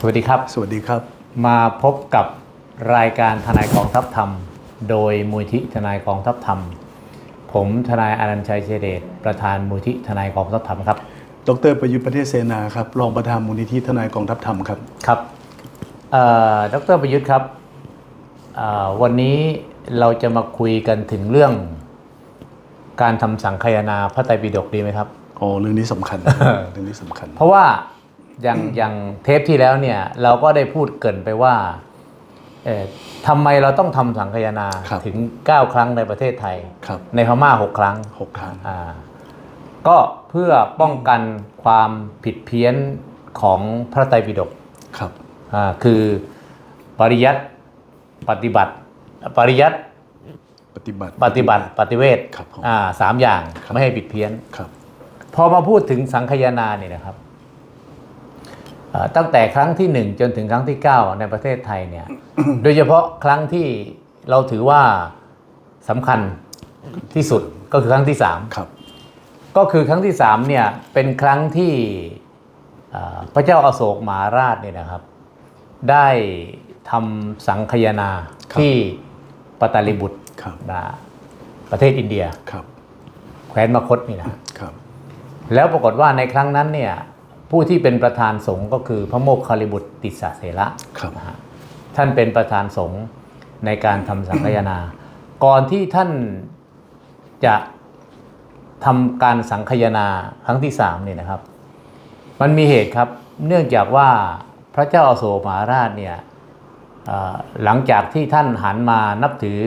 สวัสดีครับ สวัสดีครับ มาพบกับรายการทนายกองทัพธรรม โดยมูลที่ทนายกองทัพธรรม ผมทนายอนันต์ชัยเชยเดชประธานมูลที่ทนายกองทัพธรรมครับ ดรประยุทธ์ประเทศเสนาครับรองประธานมูลนิธิทนายกองทัพธรรมครับ ครับเอ่อดรประยุทธ์ครับเอ่อวันนี้เราจะมาคุยกันถึงเรื่องการทำสังคายนาพระไตรปิฎกดีไหมครับ อ๋อ เรื่องนี้สำคัญ เรื่องนี้สำคัญ เพราะว่า อย่างอย่างเทปที่แล้วเนี่ยเราก็ได้พูดเกรินไปว่าเอ่อทำไมเราต้องทำสังคายนาครับถึง 9 ครั้งในประเทศไทยครับในพม่า 6 ครั้งหกครั้งอ่าก็เพื่อป้องกันความผิดเพี้ยนของพระไตรปิฎกครับอ่าคือปริยัติปฏิบัติ ปริยัติปฏิบัติปฏิบัติปฏิเวทครับผมอ่าสามอย่างครับไม่ให้ผิดเพี้ยนครับพอมาพูดถึงสังคายนาเนี่ยนะครับเอ่อ ตั้งแต่ครั้งที่หนึ่งจนถึงครั้งที่เก้าในประเทศไทยเนี่ยโดยเฉพาะครั้งที่เราถือว่าสำคัญที่สุดก็คือครั้งที่สามครับก็คือครั้งที่สามเนี่ยเป็นครั้งที่เอ่อพระเจ้าอาโศกมหาราชเนี่ยนะครับ ได้ทำสังคายนาที่ปตาลิบุตรครับนะประเทศอินเดียครับแคว้นมคตนี่นะครับ แล้วปรากฏว่าในครั้งนั้นเนี่ย ผู้ที่เป็นประธานสงฆ์ก็คือพระโมคคัลลิบุตรติสสะเสระครับนะฮะท่านเป็นประธานสงฆ์ในการทำสังฆยนา ก่อนที่ท่านจะทำการสังฆยนาครั้งที่สามเนี่ยนะครับ มันมีเหตุครับเนื่องจากว่าพระเจ้าอาโศกมหาราชเนี่ยเอ่อหลังจากที่ท่านหันมานับถือ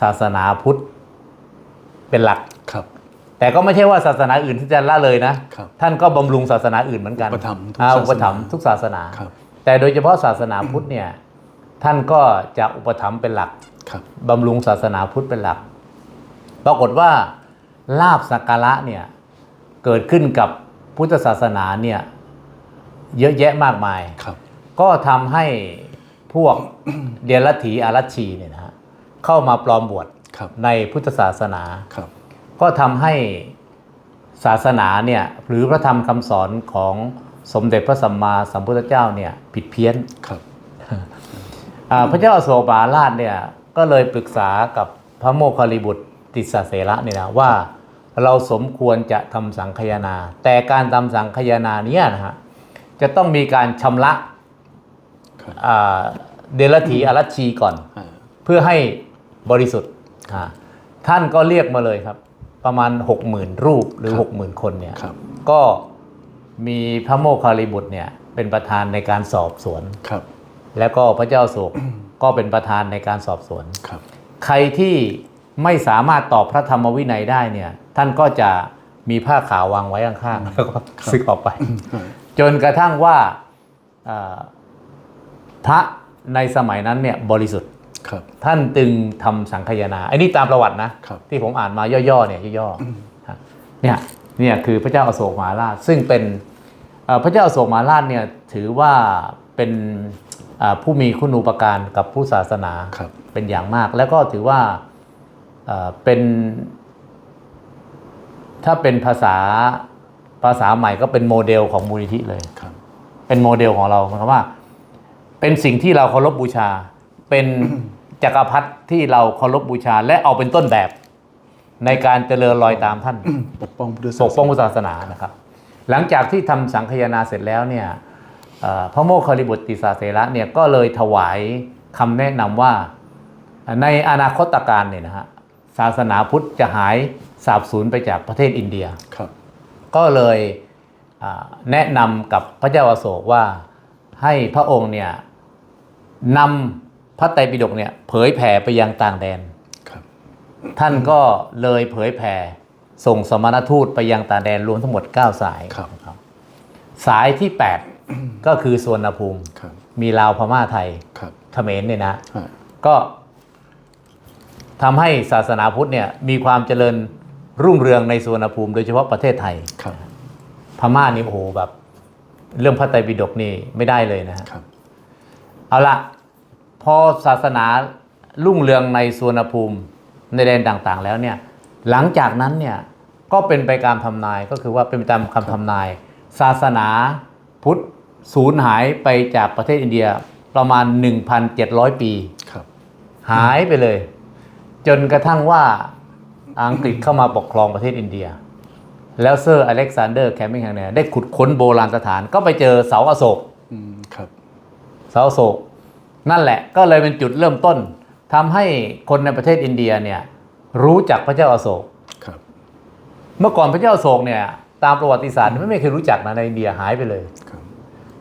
ศาสนาพุทธเป็นหลักครับ แต่ก็ไม่ใช่ว่าศาสนาอื่นที่จะละเลยนะ ครับท่านก็บำรุงศาสนาอื่นเหมือนกันอุปถัมภ์ทุกอ่าศาสนา อุปถัมภ์ทุกศาสนา ครับแต่โดยเฉพาะศาสนาพุทธเนี่ยท่านก็จะอุปถัมภ์เป็นหลัก ครับ บำรุงศาสนาพุทธเป็นหลัก ปรากฏว่าลาบสักการะเนี่ยเกิดขึ้นกับพุทธศาสนาเนี่ยเยอะแยะมากมาย ครับ ก็ทำให้พวก เดียรถีอารัชชีเนี่ยนะฮะเข้ามาปลอมบวชครับ ในพุทธศาสนา ครับ ก็ทำให้ศาสนาเนี่ยหรือพระธรรมคำสอนของสมเด็จพระสัมมาสัมพุทธเจ้าเนี่ยผิดเพี้ยนครับอ่าพระเจ้าอโศกมหาราชเนี่ยก็เลยปรึกษากับพระโมคคัลลิบุตรติสสะเสระเนี่ยนะว่าเราสมควรจะทำสังคายนา แต่การทำสังคายนาเนี้นะฮะจะต้องมีการชำระครับอ่าเดลถีอารัชชีก่อนอ่าเพื่อให้บริสุทธิ์อ่าท่านก็เรียกมาเลยครับ ประมาณ 60,000 รูปหรือ 60,000 คนเนี่ยครับก็มีพระโมคคัลลิบุตรเนี่ยเป็นประธานในการสอบสวนครับ แล้วก็พระเจ้าโศกก็เป็นประธานในการสอบสวนครับ ใครที่ไม่สามารถตอบพระธรรมวินัยได้เนี่ยท่านก็จะมีผ้าขาววางไว้ข้างๆแล้วก็ซึกออกไปอ่าจนกระทั่งว่าเอ่อพระในสมัยนั้นเนี่ยบริสุทธิ์ครับ ท่านจึงทำสังคายนาไอ้นี่ตามประวัตินะครับที่ผมอ่านมาย่อๆเนี่ยย่อๆฮะเนี่ยเนี่ยคือพระเจ้าอโศกมหาราช ซึ่งเป็นเอ่อพระเจ้าอโศกมหาราชเนี่ยถือว่าเป็นอ่าผู้มีคุณูปการกับผู้ศาสนาครับเป็นอย่างมาก แล้วก็ถือว่าเอ่อเป็น ถ้าเป็นภาษาภาษาใหม่ก็เป็นโมเดลของมูลนิธิเลยครับเป็นโมเดลของเราหมายความว่า เป็นสิ่งที่เราเคารพบูชาเป็น จักรพรรดิที่เราเคารพบูชาและเอาเป็นต้นแบบ ในการเจริญรอยตามท่าน ปกป้องพุทธปศากสป้องนาพุทธศาสนานะครับ หลังจากที่ทำสังคายนาเสร็จแล้วเนี่ยเอ่อพระโมคคัลลิบุตรติสาเสระเนี่ยก็เลยถวายคำแนะนำว่าในอนาคตการเนี่ยนะฮะศาสนาพุทธจะหายสาบสูญไปจากประเทศอินเดีย ครับ ก็เลยอ่าแนะนำกับพระเจ้าอาโศกว่าให้พระองค์เนี่ยนำ พระไตรปิฎกเนี่ยเผยแผ่ไปยังต่างแดนครับท่านก็เลยเผยแผ่ส่งสมณทูตไปยังต่างแดนรวมทั้งหมด 9 สายครับนะครับสายที่ 8 ก็คือสวนภูมิครับมีลาวพม่าไทยครับเขมรเนี่ยนะอ่าก็ทำให้ศาสนาพุทธเนี่ยมีความเจริญรุ่งเรืองในสวนภูมิ โดยเฉพาะประเทศไทยครับพม่านี่โอ้โหแบบ เรื่องพระไตรปิฎกนี่ไม่ได้เลยนะฮะครับเอาละ พอศาสนารุ่งเรืองในสวนภูมิในแดนต่างๆ แล้วเนี่ยหลังจากนั้นเนี่ยก็เป็นไปการทำนายก็คือว่าเป็นไปตามคำทำนาย ศาสนาพุทธสูญหายไปจากประเทศอินเดียประมาณ 1,700 ปีครับหายไปเลย จนกระทั่งว่าอังกฤษเข้ามาปกครองประเทศอินเดีย แล้วเซอร์อเล็กซานเดอร์แคมมิงแฮงเนี่ยได้ขุดค้นโบราณสถานก็ไปเจอเสาอโศกอืมครับเสาอโศก นั่นแหละก็เลยเป็นจุดเริ่มต้นทำให้คนในประเทศอินเดียเนี่ยรู้จักพระเจ้าอโศกครับ เมื่อก่อนพระเจ้าอโศกเนี่ยตามประวัติศาสตร์ไม่ไม่เคยรู้จักนะในอินเดียหายไปเลยครับ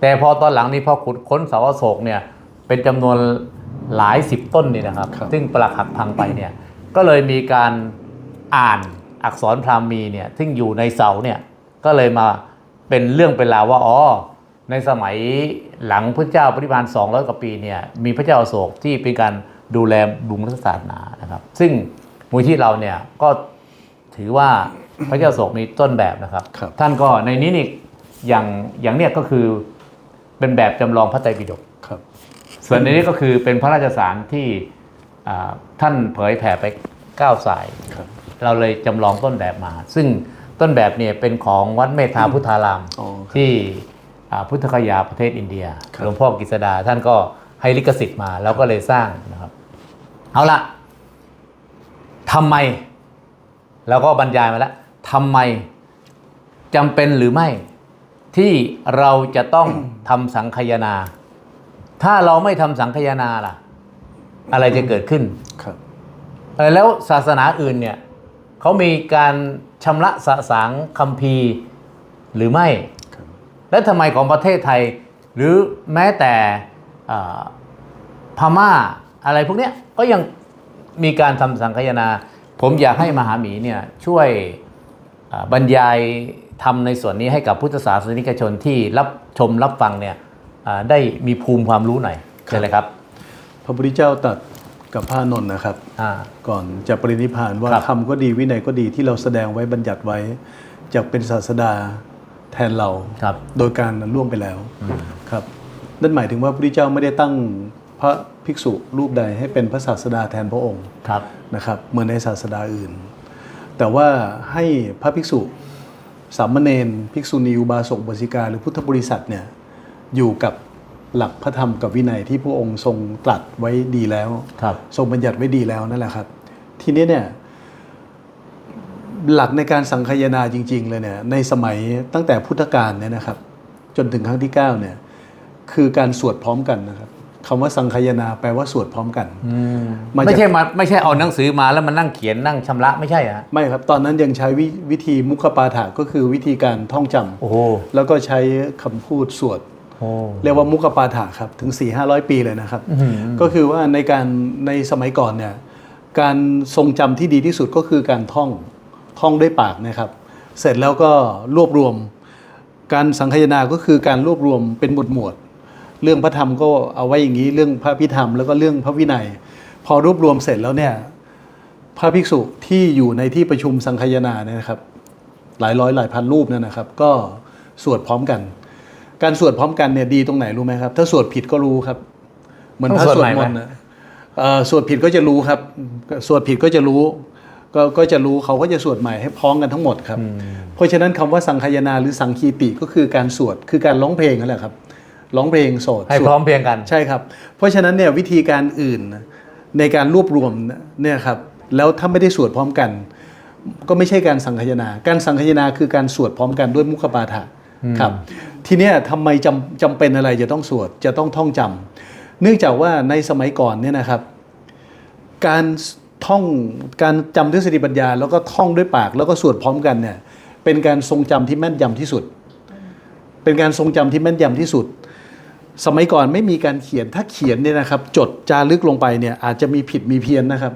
แต่พอตอนหลังนี้พอขุดค้นเสาอโศกเนี่ยเป็นจำนวนหลายสิบต้นเนี่ยนะครับครับซึ่งปรักหักพังไปเนี่ยก็เลยมีการอ่านอักษรพราหมีเนี่ยซึ่งอยู่ในเสาเนี่ยก็เลยมาเป็นเรื่องเป็นราวว่าอ๋อ ในสมัยหลังพระเจ้าปฏิบัติ200 กว่าปีเนี่ยมีพระเจ้าอโศกที่เป็นการดูแลบุงรัฐศาสนานะครับ ซึ่งมูลที่เราเนี่ยก็ถือว่าพระเจ้าอโศกมีต้นแบบนะครับครับ ท่านก็ในนี้นี่อย่างอย่างเนี้ยก็คือเป็นแบบจำลองพระไตรปิฎกครับส่วนในนี้ก็คือเป็นพระราชสารที่อ่าท่านเผยแผ่ไปเก้าสายครับเราเลยจำลองต้นแบบมา ซึ่งต้นแบบเนี่ยเป็นของวัดเมธาพุทธารามอ๋อครับที่อ่า พุทธคยาประเทศอินเดียครับหลวงพ่อกฤษดาท่านก็ให้ลิขสิทธิ์มาแล้วก็เลยสร้างนะครับ เอาละทำไมเราก็บรรยายมาแล้วทำไมจำเป็นหรือไม่ที่เราจะต้องทำสังคายนา ถ้าเราไม่ทำสังคายนาล่ะ อะไรจะเกิดขึ้นครับเออแล้วศาสนาอื่นเนี่ยเขามีการชำระสะสางคัมภีร์หรือไม่ครับ แล้วทำไมของประเทศไทย หรือแม้แต่อ่าพม่าอะไรพวกเนี้ยก็ยังมีการทำสังคายนา ผมอยากให้มหาหมีเนี่ยช่วยอ่าบรรยายทำในส่วนนี้ให้กับพุทธศาสนิกชนที่รับชมรับฟังเนี่ยอ่าได้มีภูมิความรู้หน่อยใช่เลยครับ พระพุทธเจ้าตรัสกับพระอานนท์นะครับอ่าก่อนจะปรินิพพานว่าครับธรรมก็ดีวินัยก็ดีที่เราแสดงไว้บัญญัติไว้จะเป็นศาสดา แทนเราครับโดยการนั้นล่วงไปแล้วครับนั่นหมายถึงว่าพระพุทธเจ้าไม่ได้ตั้งพระภิกษุรูปใดให้เป็นพระศาสดาแทนพระองค์ครับนะครับเหมือนในศาสดาอื่น แต่ว่าให้พระภิกษุสามเณรภิกษุณีอุบาสกบาสิกาหรือพุทธบริษัทเนี่ยอยู่กับหลักพระธรรมกับวินัยที่พระองค์ทรงตรัสไว้ดีแล้วครับทรงบัญญัติไว้ดีแล้วนั่นแหละครับ ทีนี้เนี่ย หลักในการสังคายนาจริง ๆ เลยเนี่ยในสมัยตั้งแต่พุทธกาลเนี่ยนะครับ จนถึงครั้งที่9เนี่ยคือการสวดพร้อมกันนะครับคำว่าสังคายนาแปลว่าสวดพร้อมกันมาจากไม่ใช่มาไม่ใช่เอาหนังสือมาแล้วมานั่งเขียนนั่งชำระไม่ใช่ฮะไม่ครับ ตอนนั้นยังใช้ววิธีมุขปาฐะก็คือวิธีการท่องจำโอ้โหแล้วก็ใช้คำพูดสวดโอ้เรียกว่ามุขปาฐะครับถึง 4 5 0 0 ปีเลยนะครับ ก็คือว่าในการในสมัยก่อนเนี่ยการทรงจำที่ดีที่สุดก็คือการท่อง ท่องด้วยปากนะครับ เสร็จแล้วก็รวบรวม การสังคายนาก็คือการรวบรวมเป็นหมวดหมวด เรื่องพระธรรมก็เอาไว้อย่างนี้เรื่องพระพิธรรมแล้วก็เรื่องพระวินัย พอรวบรวมเสร็จแล้วเนี่ยพระภิกษุที่อยู่ในที่ประชุมสังคายนาเนี่ยนะครับ หลายร้อยหลายพันรูปเนี่ยนะครับ ก็สวดพร้อมกัน การสวดพร้อมกันเนี่ยดีตรงไหนรู้ไหมครับ ถ้าสวดผิดก็รู้ครับ เหมือนพระสวดมนต์นะสวดผิดก็จะรู้ครับ สวดผิดก็จะรู้ ก็ก็จะรู้เขาก็จะสวดใหม่ให้พร้อมกันทั้งหมดครับ เพราะฉะนั้นคำว่าสังคายนาหรือสังคีติก็คือการสวดคือการร้องเพลงนั่นแหละครับร้องเพลงโสดให้สวดพร้อมเพรียงกันใช่ครับ เพราะฉะนั้นเนี่ยวิธีการอื่นในการรวบรวมเนี่ยครับแล้วถ้าไม่ได้สวดพร้อมกัน ก็ไม่ใช่การสังคายนา การสังคายนาคือการสวดพร้อมกันด้วยมุขปาฐะครับทีเนี้ยทำไมจำจำเป็นอะไรจะต้องสวดจะต้องท่องจำเนื่องจากว่าในสมัยก่อนเนี่ยนะครับ การ ท่องการจำทฤษฎีปัญญา แล้วก็ท่องด้วยปาก แล้วก็สวดพร้อมกันเนี่ยเป็นการทรงจำที่แม่นยำที่สุด เป็นการทรงจำที่แม่นยำที่สุด สมัยก่อนไม่มีการเขียนถ้าเขียนเนี่ยนะครับ จดจารึกลงไปเนี่ยอาจจะมีผิดมีเพี้ยนนะครับ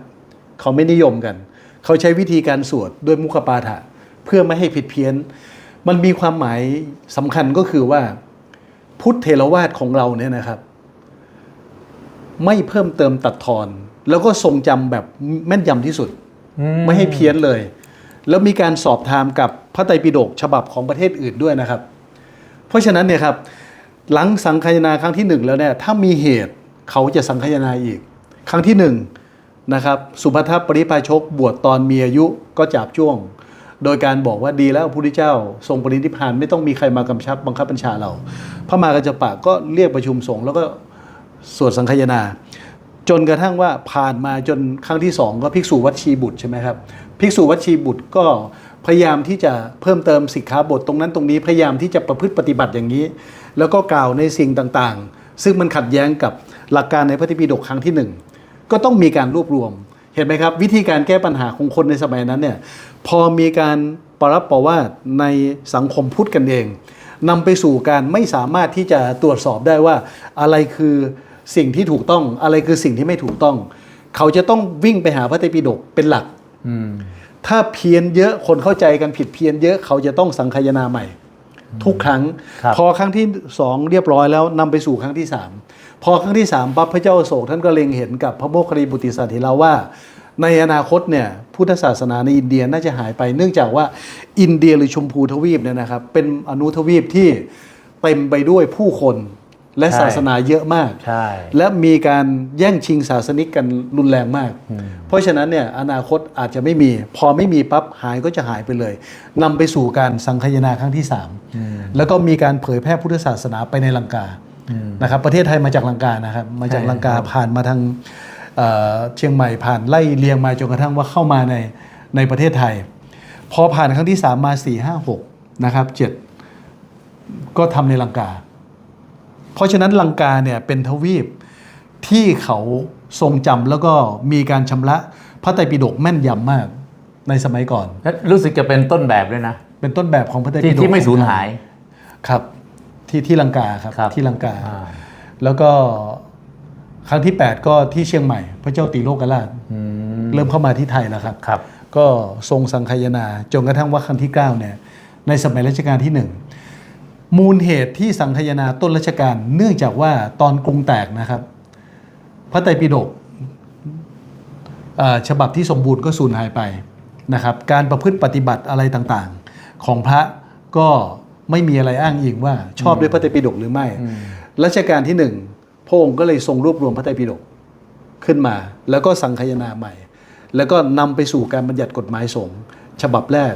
เขาไม่นิยมกัน เขาใช้วิธีการสวดด้วยมุขปาฐะเพื่อไม่ให้ผิดเพี้ยน มันมีความหมายสำคัญก็คือว่า พุทธเทรวาสของเราเนี่ยนะครับ ไม่เพิ่มเติมตัดทอน แล้วก็ทรงจำแบบแม่นยำที่สุด ไม่ให้เพี้ยนเลย แล้วมีการสอบถามกับพระไตรปิฎกฉบับของประเทศอื่นด้วยนะครับ เพราะฉะนั้นเนี่ยครับหลังสังคายนาครั้งที่หนึ่งแล้วเนี่ยถ้ามีเหตุเขาจะสังคายนาอีก ครั้งที่หนึ่งนะครับสุภัทปริพาชกบวชตอนมีอายุก็จับจ้วง โดยการบอกว่าดีแล้วพระพุทธเจ้า ทรงปรินิพพานไม่ต้องมีใครมากำชับบังคับบัญชาเรา พระมหากัจจปะก็เรียกประชุมสงฆ์แล้วก็สวดสังคายนา จนกระทั่งว่าผ่านมาจนครั้งที่สองก็ภิกษุวัดชีบุตรใช่ไหมครับภิกษุวัดชีบุตรก็พยายามที่จะเพิ่มเติมสิกขาบทตรงนั้นตรงนี้พยายามที่จะประพฤติปฏิบัติอย่างนี้ แล้วก็กล่าวในสิ่งต่างๆ ซึ่งมันขัดแย้งกับหลักการในพระธรรมปิฎกครั้งที่หนึ่งก็ต้องมีการรวบรวม เห็นไหมครับ วิธีการแก้ปัญหาของคนในสมัยนั้นเนี่ยพอมีการปรับประวาในสังคมพุทธกันเองนำไปสู่การไม่สามารถที่จะตรวจสอบได้ว่าอะไรคือ สิ่งที่ถูกต้องอะไรคือสิ่งที่ไม่ถูกต้อง เขาจะต้องวิ่งไปหาพระไตรปิฎกเป็นหลักอืมถ้าเพี้ยนเยอะคนเข้าใจกันผิดเพี้ยนเยอะเขาจะต้องสังคายนาใหม่ ทุกครั้งครับพอครั้งที่สองเรียบร้อยแล้วนำไปสู่ครั้งที่สามพอครั้งที่สามปั๊บพระเจ้าอโศกท่านก็เล็งเห็นกับพระโมคคัลลีบุตติสัตว์เถระว่า ในอนาคตเนี่ยพุทธศาสนาในอินเดียน่าจะหายไป เนื่องจากว่าอินเดียหรือชมพูทวีปเนี่ยนะครับเป็นอนุทวีปที่เต็มไปด้วยผู้คน และใช่ศาสนาเยอะมาก ใช่ และมีการแย่งชิงศาสนิกกันรุนแรงมาก เพราะฉะนั้นเนี่ยอนาคตอาจจะไม่มี พอไม่มีปั๊บหายก็จะหายไปเลยนำไปสู่การสังคายนาครั้งที่ 3 แล้วก็มีการเผยแพร่พุทธศาสนาไปในลังกานะครับประเทศไทยมาจากลังกานะครับมาจากใช่ลังกาครับผ่านมาทางเอ่อเชียงใหม่ผ่านไล่เลียงมาจนกระทั่งว่าเข้ามาในในประเทศไทย พอผ่านครั้งที่ 3 มา 4 5 6นะครับ7ก็ทำในลังกา เพราะฉะนั้นลังกาเนี่ยเป็นทวีปที่เขาทรงจำแล้วก็มีการชำระพระไตรปิฎกแม่นยำมากในสมัยก่อนและรู้สึกจะเป็นต้นแบบด้วยนะ เป็นต้นแบบของพระไตรที่ปิฎกที่ไม่สูญหายครับที่ที่ลังกาครับครับที่ลังกาอ่าแล้วก็ครั้งที่ 8 ก็ที่เชียงใหม่ พระเจ้าตีโลกราชอืมเริ่มเข้ามาที่ไทยแล้วครับครับก็ทรงสังคายนาจนกระทั่งว่าครั้งที่ 9 เนี่ย ในสมัยรัชกาลที่ 1 มูลเหตุที่สังคายนาต้นรัชกาลเนื่องจากว่าตอนกรุงแตกนะครับ พระไตรปิฎกเอ่อฉบับที่สมบูรณ์ก็สูญหายไปนะครับ การประพฤติปฏิบัติอะไรต่างๆ ของพระก็ไม่มีอะไรอ้างอิงว่าชอบด้วยพระไตรปิฎกหรือไม่รัชกาลที่หนึ่งพระองค์ก็เลยทรงรวบรวมพระไตรปิฎกขึ้นมา แล้วก็สังคายนาใหม่ แล้วก็นำไปสู่การบัญญัติกฎหมายสงฆ์ฉบับแรก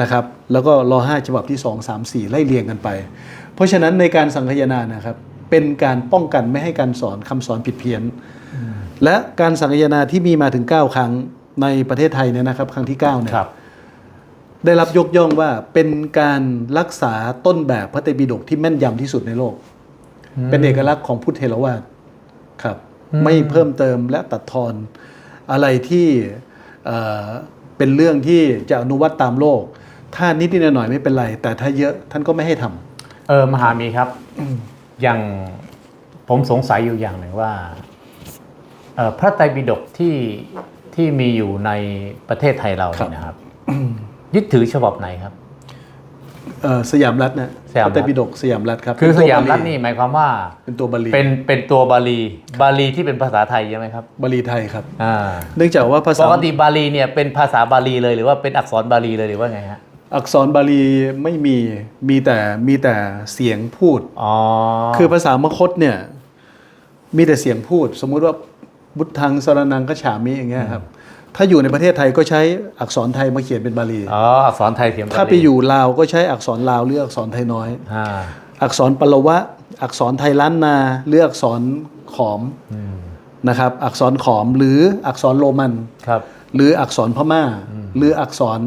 นะครับแล้วก็รอห้าฉบับที่สองสามสี่ไล่เรียงกันไป เพราะฉะนั้นในการสังคายนานะครับเป็นการป้องกันไม่ให้การสอนคำสอนผิดเพี้ยน และการสังคายนาที่มีมาถึง 9 ครั้งในประเทศไทยเนี่ยนะครับครั้งที่9เนี่ยครับได้รับยกย่องว่าเป็นการรักษาต้นแบบพระไตรปิฎกที่แม่นยำที่สุดในโลก เป็นเอกลักษณ์ของพุทธเทรวาสครับไม่เพิ่มเติมและตัดทอนอะไรที่เอ่อเป็นเรื่องที่จะอนุวัตตามโลก ถ้านิดนิดหน่อยๆไม่เป็นไร แต่ถ้าเยอะท่านก็ไม่ให้ทำเออมหามีครับอย่างผมสงสัยอยู่อย่างหนึ่งว่าเอ่อพระไตรปิฎกที่ที่มีอยู่ในประเทศไทยเราเนี่ยนะครับยึดถือฉบับไหนครับเอ่อสยามรัฐนะสยามรัฐพระไตรปิฎกสยามรัฐครับคือเป็สตัวยามรัฐบลีนี่หมายความว่าเป็นตัวบาลีเป็นเป็นตัวบาลีบาลีที่เป็นภาษาไทยใช่ไหมครับบาลีไทยครับอ่าเนื่องจากว่าภาปษากติบาลีเนี่ยเป็นภาษาบาลีเลยหรือว่าเป็นอักษรบาลีเลยหรือว่าไงฮะ อักษรบาลีไม่มีมีแต่มีแต่เสียงพูด อ๋อคือภาษามคตเนี่ยมีแต่เสียงพูด สมมุติว่าบุตทังสรนังกฉามิอย่างเงี้ยครับถ้าอยู่ในประเทศไทยก็ใช้อักษรไทยมาเขียนเป็นบาลีอ๋ออักษรไทยเขียนบาลีถ้าไปอยู่ลาวก็ใช้อักษรลาวหรืออักษรไทยน้อยอ่าอักษรปลวะ อักษรไทยล้านนาหรืออักษรขอมนะครับ อักษรขอมหรืออักษรโรมันครับหรืออักษรพม่า หรืออักษร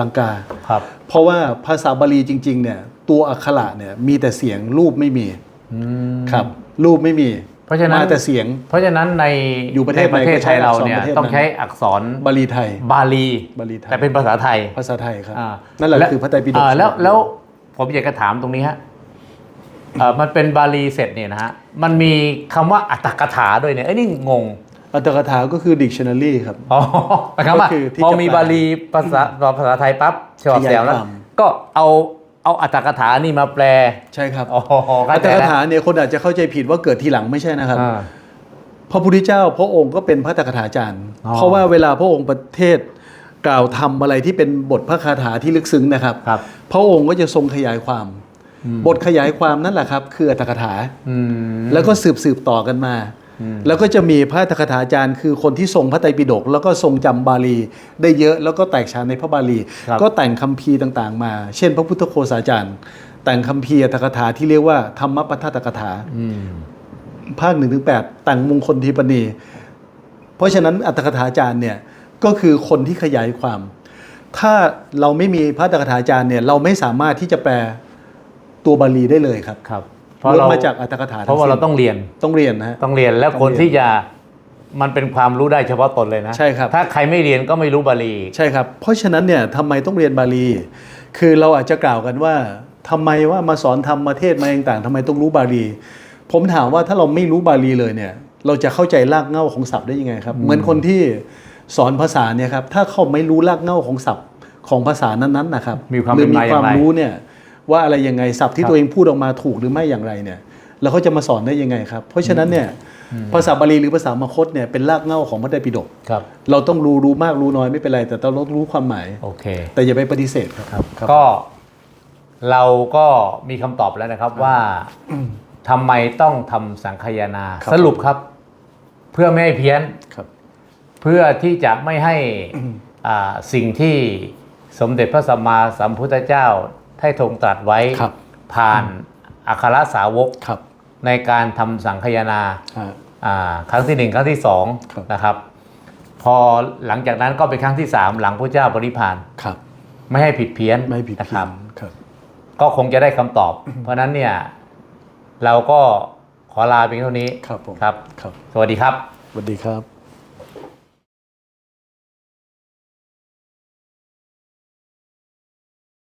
ลังกา ครับ เพราะว่าภาษาบาลีจริง ๆ เนี่ย ตัวอักขระเนี่ยมีแต่เสียงรูปไม่มีอืม ครับ รูปไม่มีเพราะฉะนั้น มาแต่เสียง เพราะฉะนั้นในอยู่ประเทศในประเทศไหนก็ใช้ไทยเราเนี่ยอักษรประเทศนั้น ต้องใช้อักษรบาลีไทย บาลี บาลีไทย แต่เป็นภาษาไทยภาษาไทยครับ อ่านั่นแหละวคือพระไตรปิฎก อ่าแล้วแล้วผมอยากจะถามตรงนี้ฮะเอ่อมันเป็นบาลีเสร็จเนี่ยนะฮะมันมีคำว่าอัตถกถาด้วยเนี่ยไอ้ยนี่งง อัตถกถาก็คือ dictionary ครับ อ๋อหมายความว่าก็คือที่พอจะมีแปลบาลีภาษาภาษาไทยปั๊บฉบับขยายแสวแล้วความ ก็เอาเอาอัตถกถานี่มาแปล ใช่ครับอ๋อเข้าอัตใจถกแล้วถาเนี่ยคนอาจจะเข้าใจผิดว่าเกิดทีหลังไม่ใช่นะครับ อ่า พระพุทธเจ้าพระองค์ก็เป็นพระอัตถกถาจารย์ อ๋อเพราะว่าเวลาพระองค์ประเทศกล่าวทำอะไรที่เป็นบทพระคาถาที่ลึกซึ้งนะครับ ครับ พระองค์ก็จะทรงขยายความ บทขยายความนั่นแหละครับ คืออัตถกถา อืม แล้วก็สืบสืบต่อกันมา แล้วก็จะมีพระอัตถกถาจารย์ คือคนที่ทรงพระไตรปิฎกแล้วก็ทรงจำบาลี ได้เยอะแล้วก็แตกฉานในพระบาลีครับก็แต่งคัมภีร์ต่างๆ มา เช่น พระพุทธโฆษาจารย์ แต่งคัมภีร์อัตถกถาที่เรียกว่าธรรมปทัตถกถาอืมภาคหนึ่งถึงแปดแต่งมงคลทีปณีเพราะฉะนั้นอัตถกถาจารย์เนี่ยก็คือคนที่ขยายความ ถ้าเราไม่มีพระอัตถกถาจารย์เนี่ยเราไม่สามารถที่จะแปลตัวบาลีได้เลยครับครับ เพราะมาจากอัตถกถาเพราะว่าเราต้องเรียนต้องเรียนนะฮะต้องเรียนแล้วคนที่จะมันเป็นความรู้ได้เฉพาะตนเลยนะใช่ครับถ้าใครไม่เรียนก็ไม่รู้บาลีใช่ครับ เพราะฉะนั้นเนี่ยทำไมต้องเรียนบาลี คือเราอาจจะกล่าวกันว่าทำไมว่ามาสอนธรรมประเทศมาเองต่างทำไมต้องรู้บาลี ผมถามว่าถ้าเราไม่รู้บาลีเลยเนี่ยเราจะเข้าใจรากเหง้าของศัพท์ได้ยังไงครับ เหมือนคนที่สอนภาษาเนี่ยครับถ้าเขาไม่รู้รากเหง้าของศัพท์ของภาษานั้นๆนะครับมีความหรือเป็นมีมาอย่าวคางมไรรู้เนี่ย ว่าอะไรยังไงศัพท์คที่รับตัวเองพูดออกมาถูกหรือไม่อย่างไรเนี่ยแล้วเขาจะมาสอนได้ยังไงครับ เพราะฉะนั้นเนี่ยภาษาบาลีหรือภาษามคตเนี่ยเป็นรากเหง้าของพระไตรปิฎกครับเราต้องรู้รู้มากรู้น้อยไม่เป็นไร แต่เราต้องรู้ความหมายโอเค แต่อย่าไปปฏิเสธครับครับก็เราก็มีคำตอบแล้วนะครับว่าทำไมต้องทำสังคายนาครับสรุปครับ เพื่อไม่ให้เพี้ยนครับเพื่อที่จะไม่ให้อ่าสิ่งที่สมเด็จพระสัมมาสัมพุทธเจ้า ได้ทรงตรัสไว้ครับผ่านอัครสาวกครับในการทำสังคายนาอ่าอ่าครั้งที่หนึ่งครั้งที่สองครับนะครับ พอหลังจากนั้นก็เป็นครั้งที่สามหลังพระเจ้าปริพานครับไม่ให้ผิดเพี้ยนไม่ผิดนะเพี้คยรันบครับก็คงจะได้คำตอบ เพราะฉะนั้นเนี่ยเราก็ขอลาเพียงเท่านี้ครับผมครับครับ สวัสดีครับ สวัสดีครับ